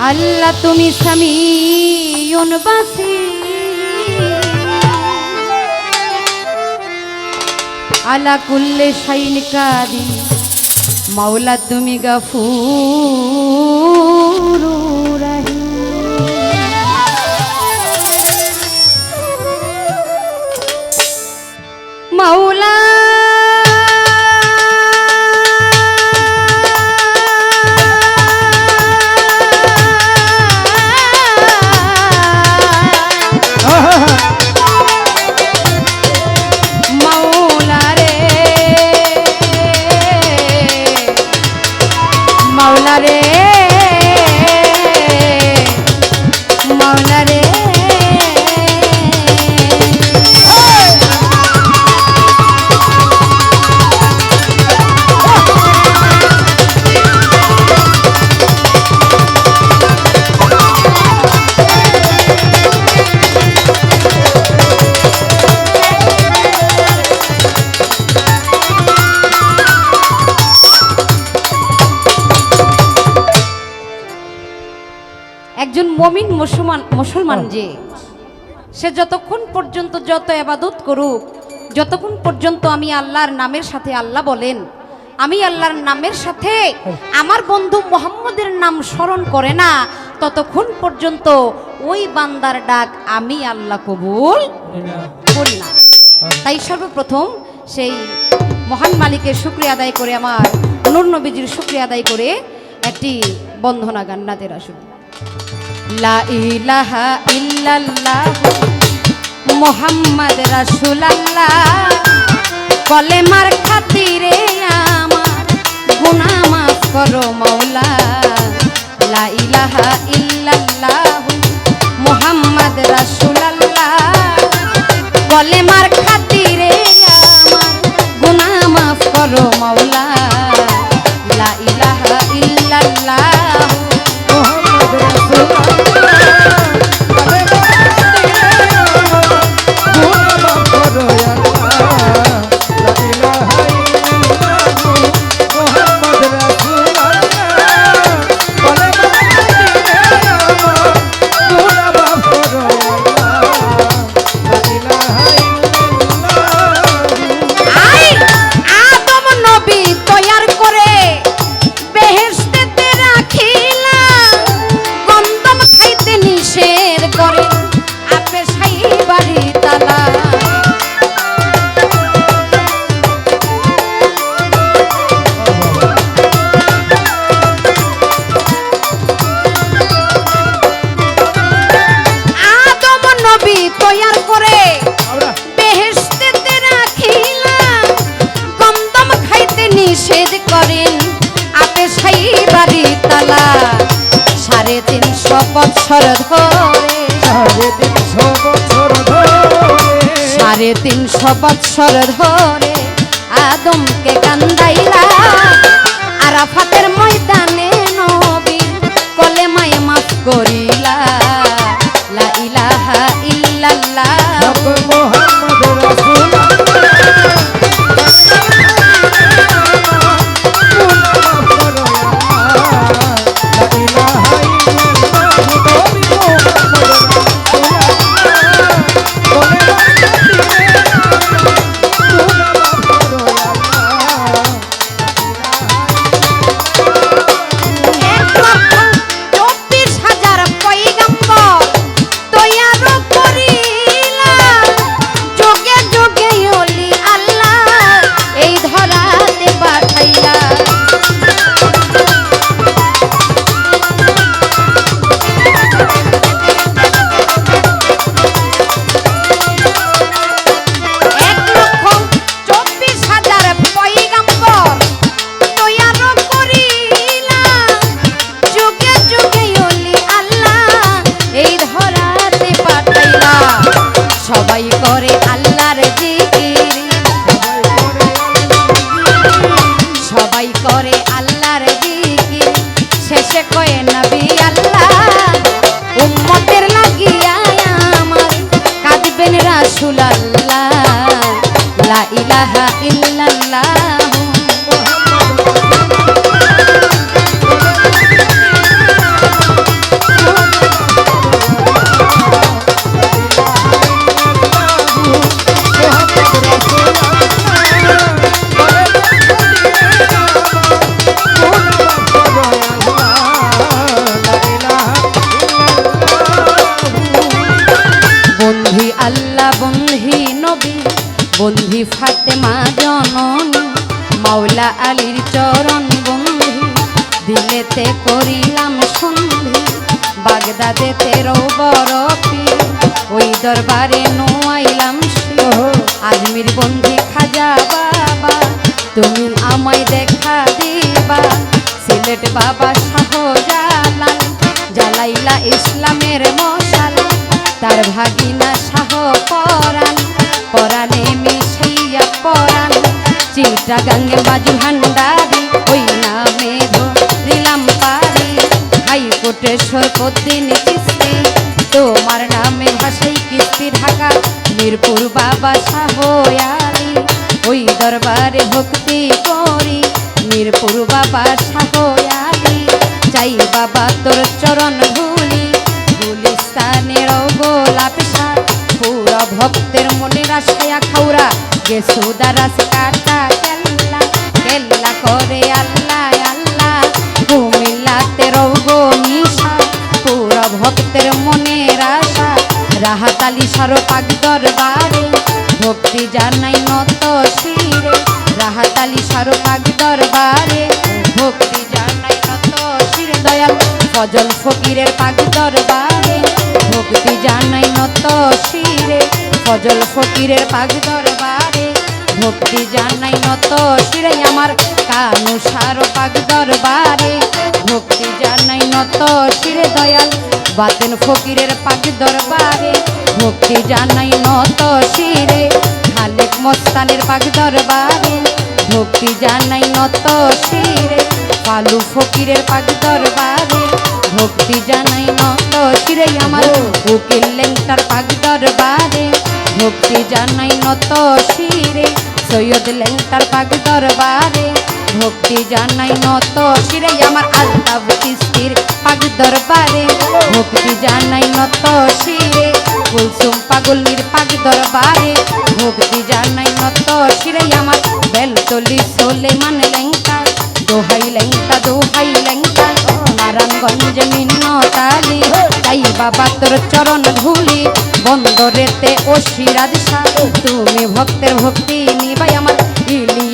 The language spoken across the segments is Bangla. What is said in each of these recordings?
আল্লাহ তুমি সামিউন বাসি আলা কুল্লে শাইন কাদি মাওলা তুমি গাফুর মাওলা মমিন মুসলমান মুসলমান যে সে যতক্ষণ পর্যন্ত যত আবাদত করুক যতক্ষণ পর্যন্ত আমি আল্লাহর নামের সাথে আল্লাহ বলেন আমি আল্লাহর নামের সাথে আমার বন্ধু মোহাম্মদের নাম স্মরণ করে না ততক্ষণ পর্যন্ত ওই বান্দার ডাক আমি আল্লাহ কবুল করি না। তাই সর্বপ্রথম সেই মহান মালিকের শুক্রিয়া আদায় করে আমার নূর নবীজির শুক্রিয়া আদায় করে একটি বন্ধনা গান্নাদের আসুন লা ইলাহা ইল্লাল্লাহ মোহাম্মদ রাসূলুল্লাহ। কলেমার খাতিরে আমার গুনাহ মাফ করো মাওলা। লা ইলাহা মোহাম্মদ রাসূলুল্লাহ। সাড়ে তিনশো বছর ধরে আদমকে কান্দাইলা। আরাফাতের মাওলা আলীর চরণ বন্ধি দিলেতে করিলাম সন্ধি বাগদাদেতে বড় পীর ওই দরবারে নোয়াইলাম আজমির বন্ধি খাজা বাবা, তুমি আমায় দেখা দিবা। সিলেট বাবা শাহ জালাল জ্বালাইলা ইসলামের মশাল, তার ভাগিনা শাহ চিটা গাঙ্গে বাজু ভান্ডারি ওই নামে ধরিলাম পারি। হাইকোর্টে সরপদ্দিন কিস্তি তোমার নামে ভাসাই কিস্তি ঢাকা, মিরপুর বাবা আলী ওই দরবারে ভক্তি করি, মিরপুর বাবা আলী চাই বাবা তোর চরণ ভুলি গুলিস্তানের গোলাপ শাহ পুরা ভক্তের মনের আশায়া খাউরা গেসু দারাস কেল্লা করে আল্লাহ আল্লাহ। কুমিল্লাতে রৌগো নিশা, পুরা ভক্তের মনের আশা। রাহাতালি সারো পাক দরবারে ভক্তি জানাই নত শিরে। রাহাতালি সারো পাক দরবারে ভক্তি জানাই নত শিরে। দয়াল ফজল ফকিরের পাক দরবারে ভক্তি জানাই নত শিরে। ফজল ফকিরের পাক দরবারে ভক্তি জানাই নত শিরে। আমার কানু সারো পাক দরবারে। ভক্তি জানাই নত শিরে দয়াল, বাতেন ফকিরের পাক দরবারে। ভক্তি জানাই নত শিরে, খালেক মস্তানের পাক দরবারে। ভক্তি জানাই নত শিরে পালু ফকিরের পাক দরবারে। ভক্তি জানাই নত শিরে আমার উকিল লেংটার পাক দরবারে। ভক্তি জানাই নত শিরে, সৈয়দ লেংটার পাক দরবারে। ভক্তি জানাই নত শিরে আমার আলতাব কিস্তির পাক দরবারে। ভক্তি জানাই নত শিরে কুলসুম পাগলির পাক দরবারে। ভক্তি জানাই নত শিরে আমার বেলতলি সোলেমান লেংটা, দোহাই লেংটা দোহাই লেংটা, নারায়ণগঞ্জ মিন্নতালি, তাই বাবা তোর চরণ ধুলি, বন্দরেতে ও সিরাজ তুমি ভক্তের ভক্তি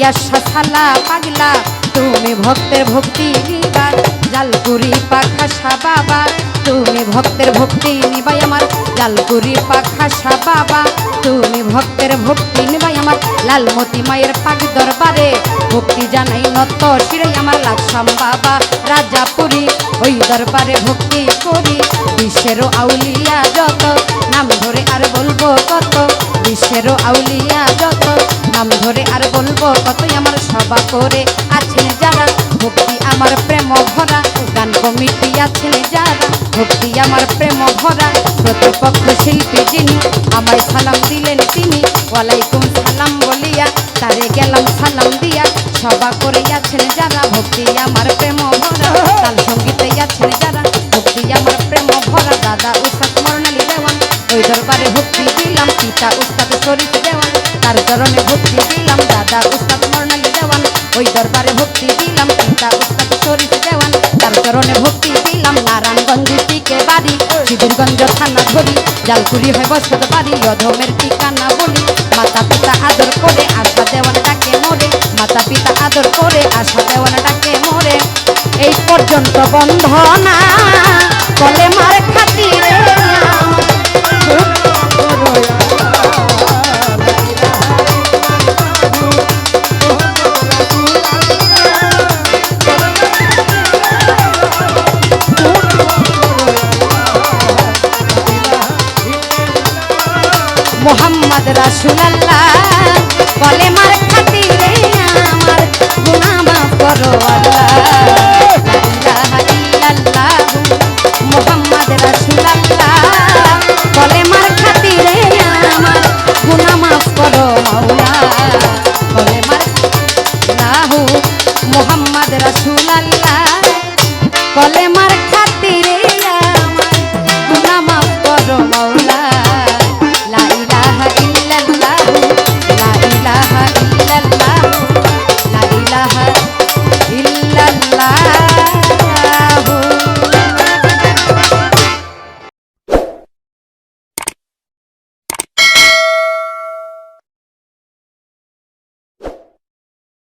ইলিয়াস সালা পাগলা। তুমি ভক্তের ভক্তি নিবা জালপুরি পাখা বাবা তুমি ভক্তের ভক্তি নিবাই আমার জালপুরি পাখা বাবা তুমি ভক্তের ভক্তি নিবাই আমার, লালমতি মায়ের পাক দরবারে। ভক্তি জানাই নত শিরে আমার লাকসাম বাবা রাজাপুরি ওই দরবারে ভক্তি করি। বিশ্বেরও আউলিয়া যত, নাম ধরে আর বলব কত বিশ্বেরও আউলিয়া যত নাম ধরে আর বলব, কতই আমার সভা করে আছেন যারা? ভক্তি আমার প্রেম ভরা, গান কমিটি আছেন যারা? ভক্তি আমার প্রেম ভরা, প্রতিপক্ষ শিল্পী যিনি, আমায় সালাম দিলেন তিনি। ওয়ালাইকুম সালাম বলিয়া, তারে গেলাম সালাম দিয়া। সভা করে আছেন যারা? ভক্তি আমার প্রেম ভরা তাল সঙ্গীতে আছেন যারা? ভক্তি আমার প্রেম ভরা, দাদা উস্তাদ মরণালী দেওয়ান। ওই দরবারে ভক্তি দিলাম, পিতা উস্তাদ শরীফ দেওয়ান। তার চরণে ভক্তি দিলাম, দাদা উস্তাদ মরণালী দেওয়ান। ওই দরবারে ভক্তি দিলাম, পিতা উস্তাদ শরীফ দেওয়ান। তার চরণে ভক্তি দিলাম, নারায়ণগঞ্জ টিকে বাড়ি শিবিরগঞ্জ থানা ধরি। জালকুড়ি হয় বসত বাড়ি অধমের ঠিকানা বলি। মাতা পিতা আদর করে, আশা দেওয়ান ডাকে মোরে। মাতা পিতা আদর করে, আশা দেওয়ান ডাকে মোরে। এই পর্যন্ত বন্ধনা, কলে মার খাতিরে